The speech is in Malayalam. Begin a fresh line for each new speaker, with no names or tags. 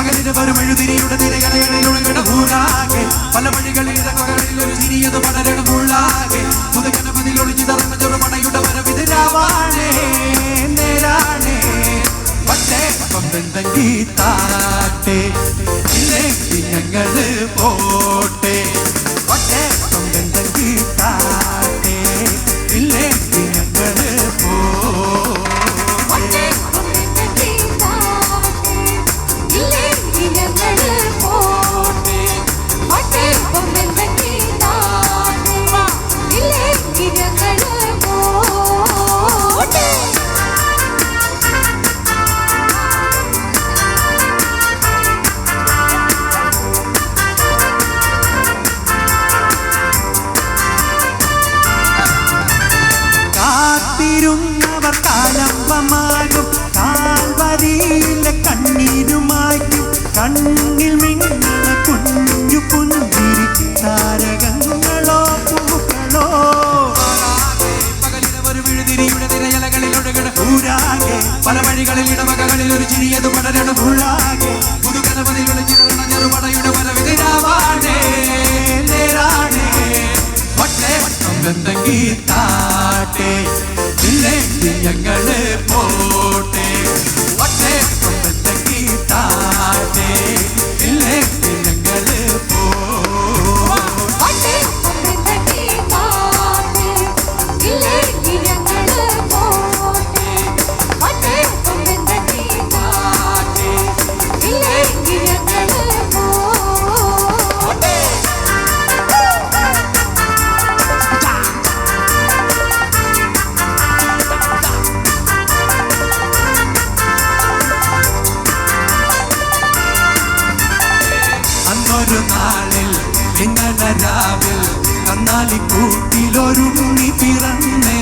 പകലിന് വരും എഴുതിരിയുടെ തിരകലകളിലൊഴുകണ ഊരാകെ പല വഴികളിൽ ഇടവകളിൽ ഒരു ചിരിയത് പടരണം ഉള്ളാകെ മുതുകനപതിൽ ഒളിഞ്ഞു തറന്ന ചെറുപടയുടെ വരവിത് രാവാണേ നേരാണേ. പോട്ടെ പട്ടേ. കാത്തിരുന്നവർ കാലമ്പമാകും കാൽവരിയിലെ കണ്ണീരുമായും കണ്ണിൽ മിന്നണ കുഞ്ഞു പുഞ്ചിരി താരകങ്ങളോ പൂക്കളോ. ഊരാകെ പല വഴികളിൽ ഇടവകകളിൽ ഒരു ചിരിയത് പടരണം. ഉള്ളാകെ പുതുകലപതിൽ വിളിച്ചിരുന്ന ചെറുപടയുടെ പലവിധിരാവാണേ നേരാണേ. ഒട്ടേ എന്തെങ്കി താട്ടെ ഇല്ലെങ്കിൽ ഞങ്ങൾ പോട്ടെ. നാളിൽ നിങ്ങളുടെ രാവിൽ കന്നാലിക്കൂട്ടിലൊരു മുണി പിറന്നേ.